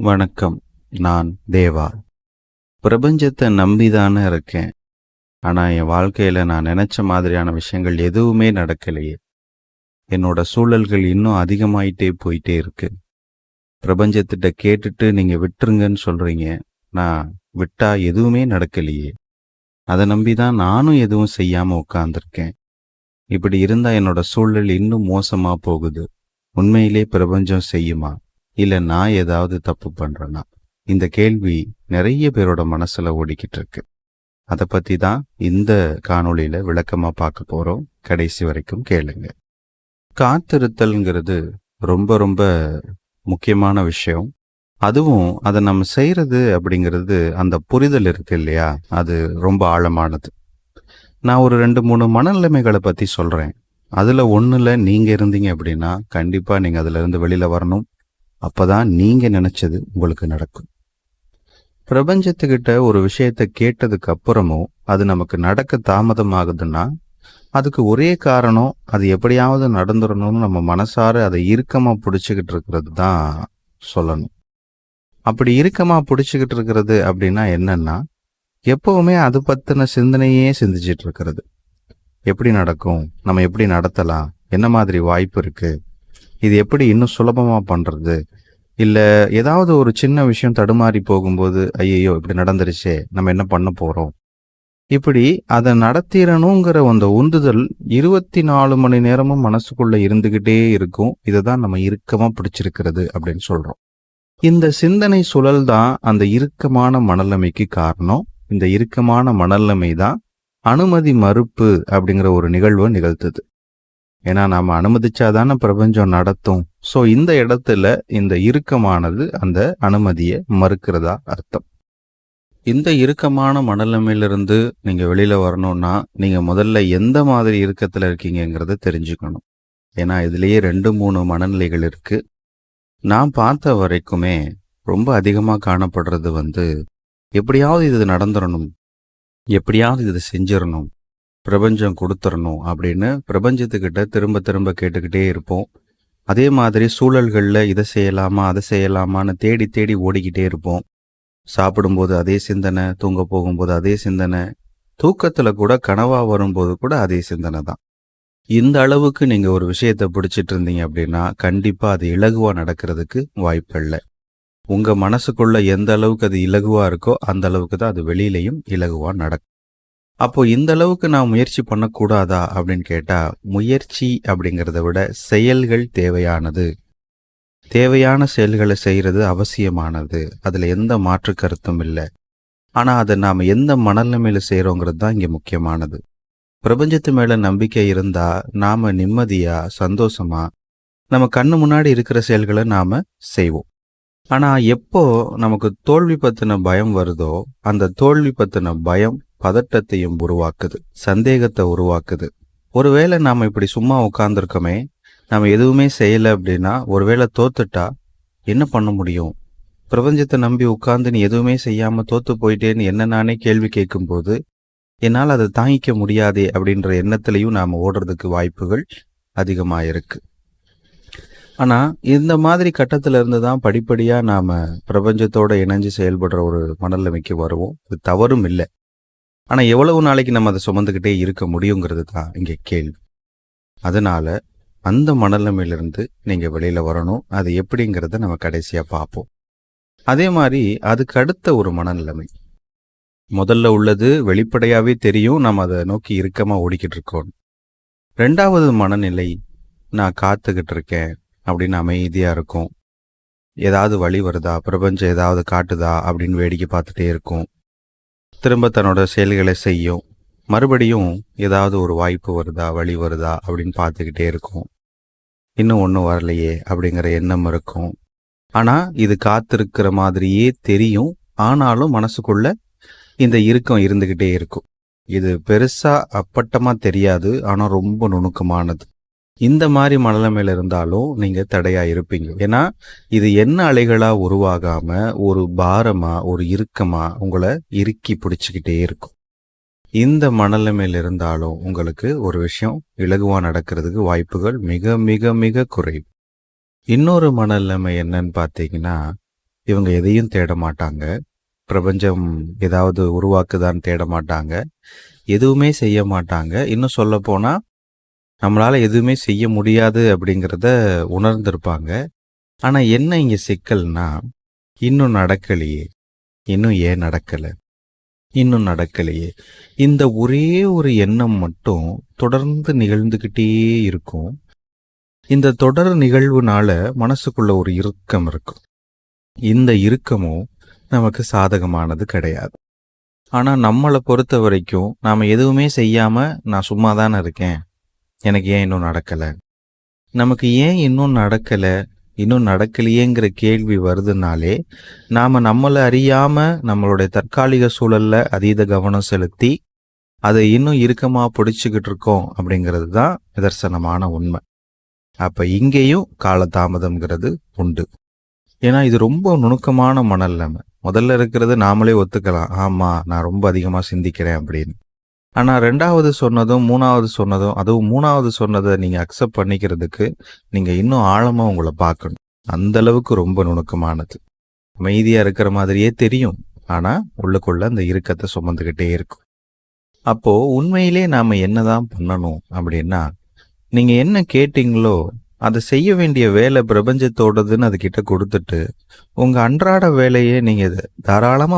வணக்கம். நான் தேவா. பிரபஞ்சத்தை நம்பிதானே இருக்கேன். ஆனால் என் வாழ்க்கையில் நான் நினைச்ச மாதிரியான விஷயங்கள் எதுவுமே நடக்கலையே. என்னோட சூழல்கள் இன்னும் அதிகமாயிட்டே போயிட்டே இருக்கு. பிரபஞ்சத்திட்ட கேட்டுட்டு நீங்கள் விட்டுருங்கன்னு சொல்கிறீங்க நான் விட்டா எதுவுமே நடக்கலையே. அதை நம்பி தான் நானும் எதுவும் செய்யாமல் உட்காந்துருக்கேன் இப்படி இருந்தால் என்னோட சூழல் இன்னும் மோசமாக போகுது. உண்மையிலே பிரபஞ்சம் செய்யுமா? இல்லை நான் ஏதாவது தப்பு பண்ணுறேன்னா இந்த கேள்வி நிறைய பேரோட மனசுல ஓடிக்கிட்டு இருக்கு அதை பற்றி தான் இந்த காணொளியில் விளக்கமா பார்க்க போகிறோம் கடைசி வரைக்கும் கேளுங்க. காத்திருத்தல்ங்கிறது ரொம்ப ரொம்ப முக்கியமான விஷயம். அதுவும் அதை நம்ம செய்கிறது அப்படிங்கிறது அந்த புரிதல் இருக்கு இல்லையா? அது ரொம்ப ஆழமானது. நான் ஒரு ரெண்டு மூணு மனநிலைமைகளை பற்றி சொல்கிறேன் அதில் ஒன்றில் நீங்கள் இருந்தீங்க அப்படின்னா கண்டிப்பாக நீங்கள் அதிலிருந்து வெளியில் வெளியில வரணும். அப்பதான் நீங்க நினைச்சது உங்களுக்கு நடக்கும். பிரபஞ்சத்துக்கிட்ட ஒரு விஷயத்த கேட்டதுக்கு அப்புறமும் அது நமக்கு நடக்க தாமதமாகுதுன்னா அதுக்கு ஒரே காரணம் அது எப்படியாவது நடந்துடணும்னு நம்ம மனசார அதை இறுக்கமா பிடிச்சுக்கிட்டு இருக்கிறது தான் சொல்லணும். அப்படி இறுக்கமா பிடிச்சுக்கிட்டு இருக்கிறது அப்படின்னா என்னன்னா எப்பவுமே அது பத்தின சிந்தனையே சிந்திச்சிட்டு இருக்கிறது. எப்படி நடக்கும்? நம்ம எப்படி நடத்தலாம்? என்ன மாதிரி வாய்ப்பு இருக்கு? இது எப்படி இன்னும் சுலபமாக பண்ணுறது இல்லை ஏதாவது ஒரு சின்ன விஷயம் தடுமாறி போகும்போது ஐயையோ இப்படி நடந்துருச்சே நம்ம என்ன பண்ண போகிறோம் இப்படி அதை நடத்திடணுங்கிற அந்த உந்துதல் இருபத்தி நாலு மணி நேரமும் மனசுக்குள்ள இருந்துகிட்டே இருக்கும். இதை தான் நம்ம இறுக்கமாக பிடிச்சிருக்கிறது அப்படின்னு சொல்கிறோம் இந்த சிந்தனை சுழல் தான் அந்த இறுக்கமான மனநிலைமைக்கு காரணம். இந்த இறுக்கமான மனநிலைமை தான் அனுமதி மறுப்பு அப்படிங்கிற ஒரு நிகழ்வை நிகழ்த்துது. ஏன்னா நாம் அனுமதிச்சாதானே பிரபஞ்சம் நடத்தும். ஸோ இந்த இடத்துல இந்த இறுக்கமானது அந்த அனுமதியை மறுக்கிறதா அர்த்தம். இந்த இறுக்கமான மனநிலைமையிலிருந்து நீங்கள் வெளியில் வரணும்னா நீங்கள் முதல்ல எந்த மாதிரி இறுக்கத்தில் இருக்கீங்கங்கிறத தெரிஞ்சுக்கணும். ஏன்னா இதுலேயே ரெண்டு மூணு மனநிலைகள் இருக்குது நான் பார்த்த வரைக்குமே ரொம்ப அதிகமாக காணப்படுறது வந்து எப்படியாவது இது நடந்துடணும் எப்படியாவது இது செஞ்சிடணும் பிரபஞ்சம் கொடுத்துடணும் அப்படின்னு பிரபஞ்சத்துக்கிட்ட திரும்ப திரும்ப கேட்டுக்கிட்டே இருப்போம். அதே மாதிரி சூழல்களில் இதை செய்யலாமா அதை செய்யலாமான்னு தேடி தேடி ஓடிக்கிட்டே இருப்போம். சாப்பிடும்போது அதே சிந்தனை தூங்க போகும்போது அதே சிந்தனை தூக்கத்தில் கூட கனவாக வரும்போது கூட அதே சிந்தனை தான். இந்த அளவுக்கு நீங்கள் ஒரு விஷயத்தை பிடிச்சிட்டு இருந்தீங்க அப்படின்னா கண்டிப்பாக அது இலகுவாக நடக்கிறதுக்கு வாய்ப்பு இல்லை. உங்கள் மனசுக்குள்ளே எந்த அளவுக்கு அது இலகுவாக இருக்கோ அந்த அளவுக்கு தான் அது வெளியிலையும் இலகுவாக நடக்கும். அப்போ இந்த அளவுக்கு நான் முயற்சி பண்ணக்கூடாதா அப்படின்னு கேட்டா முயற்சி அப்படிங்கிறத விட செயல்கள் தேவையானது. தேவையான செயல்களை செய்கிறது அவசியமானது. அதில் எந்த மாற்று கருத்தும் இல்லை. ஆனால் அதை நாம் எந்த மனநிலைமையில் செய்கிறோங்கிறது தான் இங்கே முக்கியமானது. பிரபஞ்சத்து மேலே நம்பிக்கை இருந்தால் நாம் நிம்மதியாக சந்தோஷமா நம்ம கண்ணு முன்னாடி இருக்கிற செயல்களை நாம் செய்வோம். ஆனால் எப்போ நமக்கு தோல்வி பற்றின பயம் வருதோ அந்த தோல்வி பற்றின பயம் பதட்டத்தையும் உருவாக்குது சந்தேகத்தை உருவாக்குது. ஒருவேளை நாம் இப்படி சும்மா உட்காந்துருக்கோமே நாம் எதுவுமே செய்யலை அப்படின்னா ஒருவேளை தோத்துட்டா என்ன பண்ண முடியும்? பிரபஞ்சத்தை நம்பி உட்கார்ந்து நீ எதுவுமே செய்யாமல் தோத்து போயிட்டேன்னு என்ன நானே கேள்வி கேட்கும்போது என்னால் அதை தாங்கிக்க முடியாதே அப்படின்ற எண்ணத்துலையும் நாம் ஓடுறதுக்கு வாய்ப்புகள் அதிகமாக இருக்கு ஆனால் இந்த மாதிரி கட்டத்தில் இருந்து தான் படிப்படியாக நாம் பிரபஞ்சத்தோடு இணைஞ்சு செயல்படுற ஒரு மனநிலைமைக்கு வருவோம். இது தவறும் இல்லை. ஆனா எவ்வளவு நாளைக்கு நம்ம அதை சுமந்துக்கிட்டே இருக்க முடியுங்கிறது தான் இங்க கேள்வி. அதனால அந்த மனநிலைமையிலிருந்து நீங்க வெளியில வரணும். அது எப்படிங்கிறத நம்ம கடைசியா பார்ப்போம். அதே மாதிரி அதுக்கு அடுத்த ஒரு மனநிலைமை. முதல்ல உள்ளது வெளிப்படையாவே தெரியும். நம்ம அதை நோக்கி இறுக்கமா ஓடிக்கிட்டு இருக்கோம். ரெண்டாவது மனநிலை நான் காத்துக்கிட்டு இருக்கேன் அப்படின்னு அமைதியா இருக்கும். ஏதாவது வழி வருதா? பிரபஞ்சம் ஏதாவது காட்டுதா? அப்படின்னு வேடிக்கை பார்த்துட்டே இருக்கும். திரும்ப தன்னோட செயல்களை செய்யும். மறுபடியும் ஏதாவது ஒரு வாய்ப்பு வருதா வழி வருதா அப்படின்னு பார்த்துக்கிட்டே இருக்கும். இன்னும் ஒன்றும் வரலையே அப்படிங்கிற எண்ணம் இருக்கும். ஆனால் இது காத்திருக்கிற மாதிரியே தெரியும். ஆனாலும் மனசுக்குள்ள இந்த இறுக்கம் இருந்துக்கிட்டே இருக்கும். இது பெருசாக அப்பட்டமாக தெரியாது ஆனால் ரொம்ப நுணுக்கமானது. இந்த மாதிரி மனநிலைமையில இருந்தாலும் நீங்கள் தடையாக இருப்பீங்க. ஏன்னா இது என்ன அலைகளாக உருவாகாமல் ஒரு பாரமாக ஒரு இறுக்கமாக உங்களை இறுக்கி பிடிச்சிக்கிட்டே இருக்கும். இந்த மனநிலைமையில் இருந்தாலும் உங்களுக்கு ஒரு விஷயம் இலகுவாக நடக்கிறதுக்கு வாய்ப்புகள் மிக மிக மிக குறைவு. இன்னொரு மனநிலைமை என்னன்னு பார்த்தீங்கன்னா இவங்க எதையும் தேட மாட்டாங்க. பிரபஞ்சம் ஏதாவது உருவாக்குதான்னு தேட மாட்டாங்க. எதுவுமே செய்ய மாட்டாங்க. இன்னும் சொல்ல போனால் நம்மளால் எதுவுமே செய்ய முடியாது அப்படிங்கிறத உணர்ந்திருப்பாங்க. ஆனால் என்ன இங்கே சிக்கல்னா இன்னும் நடக்கலையே இன்னும் ஏன் நடக்கலை இன்னும் நடக்கலையே. இந்த ஒரே ஒரு எண்ணம் மட்டும் தொடர்ந்து நிகழ்ந்துக்கிட்டே இருக்கும். இந்த தொடர் நிகழ்வுனால மனசுக்குள்ள ஒரு இறுக்கம் இருக்கும். இந்த இறுக்கமும் நமக்கு சாதகமானது கிடையாது. ஆனால் நம்மளை பொறுத்த வரைக்கும் நாம் எதுவுமே செய்யாமல் நான் சும்மா தானே இருக்கேன் எனக்கு ஏன் இன்னும் நடக்கலை? நமக்கு ஏன் இன்னும் நடக்கலை? இன்னும் நடக்கலையேங்கிற கேள்வி வருதுனாலே நாம் நம்மளை அறியாமல் நம்மளுடைய தற்காலிக சூழலில் அதீத கவனம் செலுத்தி அதை இன்னும் இறுக்கமாக பிடிச்சிக்கிட்டு இருக்கோம் அப்படிங்கிறது தான் நிதர்சனமான உண்மை. அப்போ இங்கேயும் காலதாமதம்ங்கிறது உண்டு. ஏன்னா இது ரொம்ப நுணுக்கமான மனநிலைமை முதல்ல இருக்கிறது நாமளே ஒத்துக்கலாம். ஆமாம் நான் ரொம்ப அதிகமாக சிந்திக்கிறேன் அப்படின்னு. ஆனால் ரெண்டாவது சொன்னதும் மூணாவது சொன்னதும் அதுவும் மூணாவது சொன்னதை நீங்கள் அக்செப்ட் பண்ணிக்கிறதுக்கு நீங்கள் இன்னும் ஆழமாக உங்களை பார்க்கணும். அந்த அளவுக்கு ரொம்ப நுணுக்கமானது. அமைதியாக இருக்கிற மாதிரியே தெரியும். ஆனால் உள்ளுக்குள்ளே அந்த இறுக்கத்தை சுமந்துக்கிட்டே இருக்கும். அப்போது உண்மையிலே என்ன தான் பண்ணணும் அப்படின்னா நீங்கள் என்ன கேட்டிங்களோ அதை செய்ய வேண்டிய வேலை பிரபஞ்சத்தோடதுன்னு அதுக்கிட்ட கொடுத்துட்டு உங்கள் அன்றாட வேலையை நீங்கள் இதை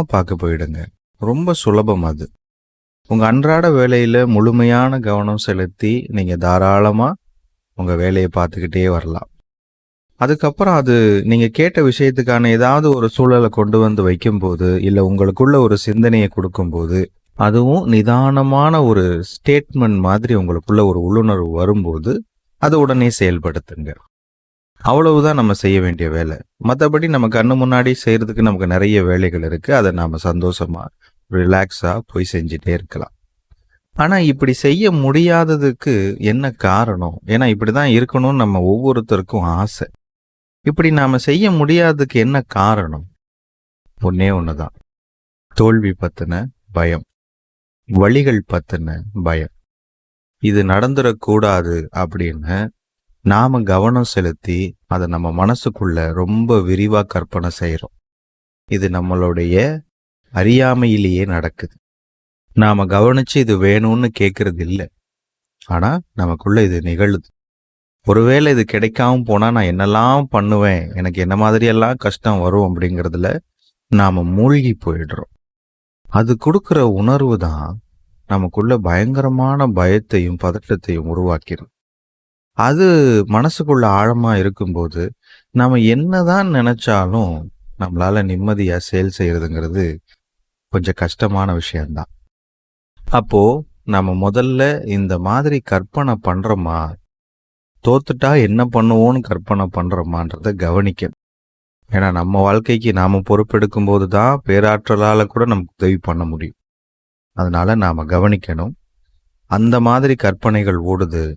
பார்க்க போயிடுங்க. ரொம்ப சுலபம் அது. உங்கள் அன்றாட வேலையில் முழுமையான கவனம் செலுத்தி நீங்கள் தாராளமாக உங்கள் வேலையை பார்த்துக்கிட்டே வரலாம். அதுக்கப்புறம் அது நீங்கள் கேட்ட விஷயத்துக்கான ஏதாவது ஒரு சூழலை கொண்டு வந்து வைக்கும்போது இல்லை உங்களுக்குள்ள ஒரு சிந்தனையை கொடுக்கும்போது அதுவும் நிதானமான ஒரு ஸ்டேட்மெண்ட் மாதிரி உங்களுக்குள்ள ஒரு உள்ளுணர்வு வரும்போது அதை உடனே செயல்படுத்துங்க. அவ்வளவுதான் நம்ம செய்ய வேண்டிய வேலை. மற்றபடி நம்ம கண்ணு முன்னாடி செய்கிறதுக்கு நமக்கு நிறைய வேலைகள் இருக்குது அதை நாம் சந்தோஷமாக ரிலாக்ஸாக போய் செஞ்சுட்டே இருக்கலாம். ஆனால் இப்படி செய்ய முடியாததுக்கு என்ன காரணம்? ஏன்னா இப்படி தான் இருக்கணும்னு நம்ம ஒவ்வொருத்தருக்கும் ஆசை. இப்படி நாம் செய்ய முடியாததுக்கு என்ன காரணம்? ஒன்னே தான் தோல்வி பற்றின பயம். வழிகள் பற்றின பயம். இது நடந்துடக்கூடாது அப்படின்னு நாம் கவனம் செலுத்தி அதை நம்ம மனசுக்குள்ள ரொம்ப விரிவாக கற்பனை செய்கிறோம் இது நம்மளுடைய அறியாமையிலேயே நடக்குது. நாம கவனிச்சு இது வேணும்னு கேட்கறது இல்லை. ஆனா நமக்குள்ள இது நிகழுது. ஒருவேளை இது கிடைக்காம போனா நான் என்னெல்லாம் பண்ணுவேன்? எனக்கு என்ன மாதிரியெல்லாம் கஷ்டம் வரும் அப்படிங்கிறதுல நாம மூழ்கி போயிடுறோம். அது கொடுக்கிற உணர்வு தான் நமக்குள்ள பயங்கரமான பயத்தையும் பதட்டத்தையும் உருவாக்கிடும் அது மனசுக்குள்ள ஆழமா இருக்கும்போது நாம என்னதான் நினைச்சாலும் நம்மளால நிம்மதியா செயல் செய்யறதுங்கிறது கொஞ்சம் கஷ்டமான விஷயம்தான். அப்போ நம்ம முதல்ல இந்த மாதிரி கற்பனை பண்றோமா? தோத்துட்டா என்ன பண்ணுவோம்னு கற்பனை பண்றோமான்றத கவனிக்கணும். ஏன்னா நம்ம வாழ்க்கைக்கு நாம் பொறுப்பெடுக்கும் போது தான் பேராற்றலால் கூட நமக்கு உதவி பண்ண முடியும். அதனால நாம் கவனிக்கணும். அந்த மாதிரி கற்பனைகள் ஓடுது.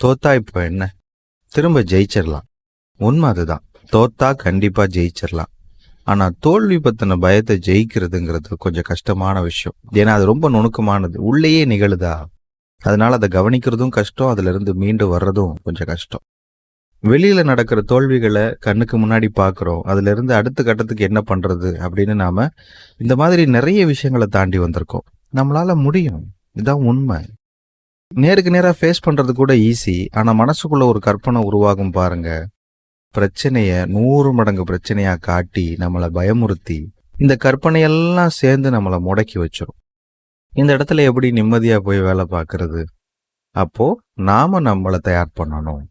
தோத்தா இப்போ என்ன? திரும்ப ஜெயிச்சிடலாம் உண்மை அதுதான். தோத்தா கண்டிப்பாக ஜெயிச்சிடலாம் ஆனால் தோல்வி பற்றின பயத்தை ஜெயிக்கிறதுங்கிறது கொஞ்சம் கஷ்டமான விஷயம். ஏன்னா அது ரொம்ப நுணுக்கமானது. உள்ளேயே நிகழுதா? அதனால் அதை கவனிக்கிறதும் கஷ்டம் அதுலேருந்து மீண்டு வர்றதும் கொஞ்சம் கஷ்டம். வெளியில் நடக்கிற தோல்விகளை கண்ணுக்கு முன்னாடி பார்க்குறோம். அதுலேருந்து அடுத்த கட்டத்துக்கு என்ன பண்ணுறது அப்படின்னு நாம் இந்த மாதிரி நிறைய விஷயங்களை தாண்டி வந்திருக்கோம். நம்மளால் முடியும். இதுதான் உண்மை. நேருக்கு நேராக ஃபேஸ் பண்ணுறது கூட ஈஸி ஆனால் மனசுக்குள்ளே ஒரு கற்பனை உருவாகும் பாருங்கள் பிரச்சனைய நூறு மடங்கு பிரச்சனையா காட்டி நம்மளை பயமுறுத்தி இந்த கற்பனையெல்லாம் சேர்ந்து நம்மளை முடக்கி வச்சிரும். இந்த இடத்துல எப்படி நிம்மதியா போய் வேலை பார்க்கறது? அப்போ நாம நம்மளை தயார் பண்ணணும்.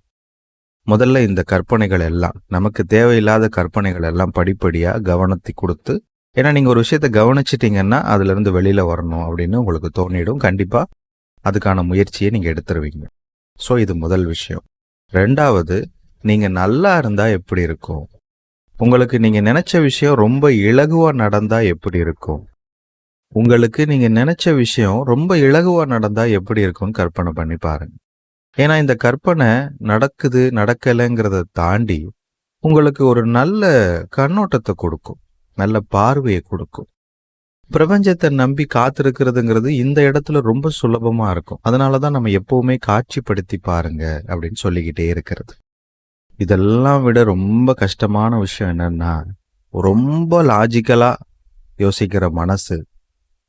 முதல்ல இந்த கற்பனைகள் எல்லாம் நமக்கு தேவையில்லாத கற்பனைகள் எல்லாம் படிப்படியா கவனத்தை கொடுத்து ஏன்னா நீங்க ஒரு விஷயத்த கவனிச்சிட்டீங்கன்னா அதுல இருந்து வெளியில வரணும் அப்படின்னு உங்களுக்கு தோணிடும். கண்டிப்பா அதுக்கான முயற்சியை நீங்க எடுத்துருவீங்க. ஸோ இது முதல் விஷயம். ரெண்டாவது நீங்க நல்லா இருந்தா எப்படி இருக்கும்? உங்களுக்கு நீங்க நினைச்ச விஷயம் ரொம்ப இலகுவா நடந்தா எப்படி இருக்கும்? உங்களுக்கு நீங்க நினைச்ச விஷயம் ரொம்ப இலகுவா நடந்தா எப்படி இருக்கும்னு கற்பனை பண்ணி பாருங்க. ஏன்னா இந்த கற்பனை நடக்குது நடக்கலைங்கிறத தாண்டி உங்களுக்கு ஒரு நல்ல கண்ணோட்டத்தை கொடுக்கும். நல்ல பார்வையை கொடுக்கும். பிரபஞ்சத்தை நம்பி காத்திருக்கிறதுங்கிறது இந்த இடத்துல ரொம்ப சுலபமா இருக்கும். அதனாலதான் நம்ம எப்பவுமே காட்சிப்படுத்தி பாருங்க அப்படின்னு சொல்லிக்கிட்டே இருக்கிறது. இதெல்லாம் விட ரொம்ப கஷ்டமான விஷயம் என்னன்னா ரொம்ப லாஜிக்கலாக யோசிக்கிற மனசு.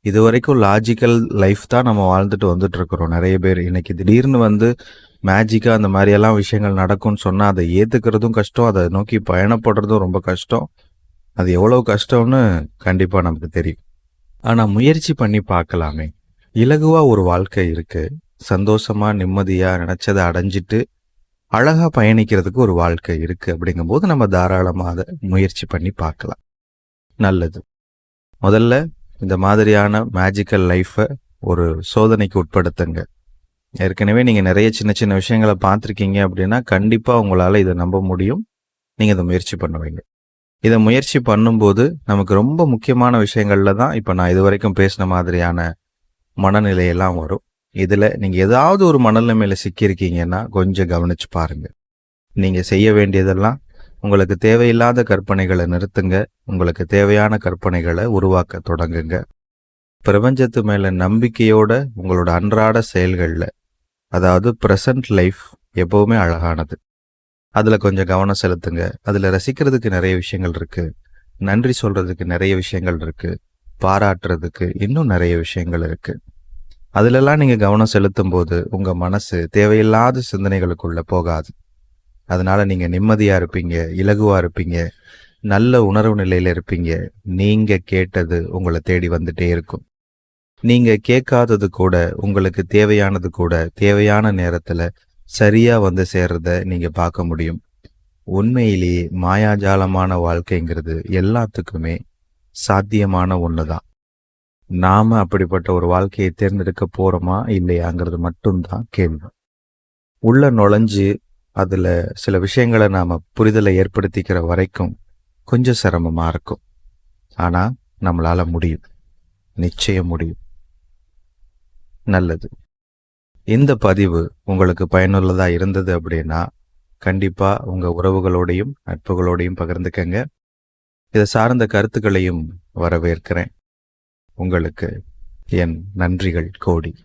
இது வரைக்கும் லாஜிக்கல் லைஃப் தான் நம்ம வாழ்ந்துட்டு வந்துட்டு இருக்கிறோம் நிறைய பேர் இன்னைக்கு திடீர்னு வந்து மேஜிக்காக அந்த மாதிரியெல்லாம் விஷயங்கள் நடக்கும்னு சொன்னால் அதை ஏற்றுக்கிறதும் கஷ்டம் அதை நோக்கி பயணப்படுறதும் ரொம்ப கஷ்டம். அது எவ்வளவு கஷ்டம்னு கண்டிப்பாக நமக்கு தெரியும். ஆனால் முயற்சி பண்ணி பார்க்கலாமே. இலகுவாக ஒரு வாழ்க்கை இருக்குது சந்தோஷமாக நிம்மதியாக நினச்சதை அடைஞ்சிட்டு அழகா பயணிக்கிறதுக்கு ஒரு வாழ்க்கை இருக்கு அப்படிங்கும்போது நம்ம தாராளமா அதை முயற்சி பண்ணி பார்க்கலாம். நல்லது. முதல்ல இந்த மாதிரியான மேஜிக்கல் லைஃப்பை ஒரு சோதனைக்கு உட்படுத்துங்க. ஏற்கனவே நீங்க நிறைய சின்ன சின்ன விஷயங்களை பார்த்துருக்கீங்க அப்படின்னா கண்டிப்பா உங்களால இதை நம்ப முடியும். நீங்க இதை முயற்சி பண்ணுவீங்க இதை முயற்சி பண்ணும்போது நமக்கு ரொம்ப முக்கியமான விஷயங்கள்ல தான் இப்போ நான் இது வரைக்கும் பேசின மாதிரியான மனநிலையெல்லாம் வரும். இதில் நீங்கள் ஏதாவது ஒரு மனநிலைமையில சிக்கியிருக்கீங்கன்னா கொஞ்சம் கவனித்து பாருங்கள் நீங்கள் செய்ய வேண்டியதெல்லாம் உங்களுக்கு தேவையில்லாத கற்பனைகளை நிறுத்துங்க. உங்களுக்கு தேவையான கற்பனைகளை உருவாக்க தொடங்குங்க. பிரபஞ்சத்து மேலே நம்பிக்கையோட உங்களோட அன்றாட செயல்களில் அதாவது ப்ரெசன்ட் லைஃப் எப்பவுமே அழகானது. அதில் கொஞ்சம் கவனம் செலுத்துங்க. அதில் ரசிக்கிறதுக்கு நிறைய விஷயங்கள் இருக்குது நன்றி சொல்கிறதுக்கு நிறைய விஷயங்கள் இருக்குது பாராட்டுறதுக்கு இன்னும் நிறைய விஷயங்கள் இருக்குது அதிலெல்லாம் நீங்கள் கவனம் செலுத்தும் போது உங்கள் மனசு தேவையில்லாத சிந்தனைகளுக்குள்ளே போகாது. அதனால நீங்கள் நிம்மதியாக இருப்பீங்க இலகுவாக இருப்பீங்க நல்ல உணர்வு நிலையில் இருப்பீங்க. நீங்கள் கேட்டது உங்களை தேடி வந்துட்டே இருக்கும். நீங்கள் கேட்காதது கூட உங்களுக்கு தேவையானது கூட தேவையான நேரத்தில் சரியாக வந்து சேர்றத நீங்கள் பார்க்க முடியும். உண்மையிலேயே மாயாஜாலமான வாழ்க்கைங்கிறது எல்லாத்துக்குமே சாத்தியமான ஒன்று தான் நாம அப்படிப்பட்ட ஒரு வாழ்க்கையை தேர்ந்தெடுக்க போறோமா இல்லையாங்கிறது மட்டும்தான் கேள்வி. உள்ள நுழைஞ்சு அதுல சில விஷயங்களை நாம புரிதலை ஏற்படுத்திக்கிற வரைக்கும் கொஞ்சம் சிரமமா இருக்கும். ஆனா நம்மளால முடியும். நிச்சயம் முடியும். நல்லது. இந்த பதிவு உங்களுக்கு பயனுள்ளதா இருந்தது அப்படின்னா கண்டிப்பா உங்க உறவுகளோடையும் நட்புகளோடையும் பகிர்ந்துக்கங்க. இதை சார்ந்த கருத்துக்களையும் வரவேற்கிறேன். உங்களுக்கு என் நன்றிகள் கோடி.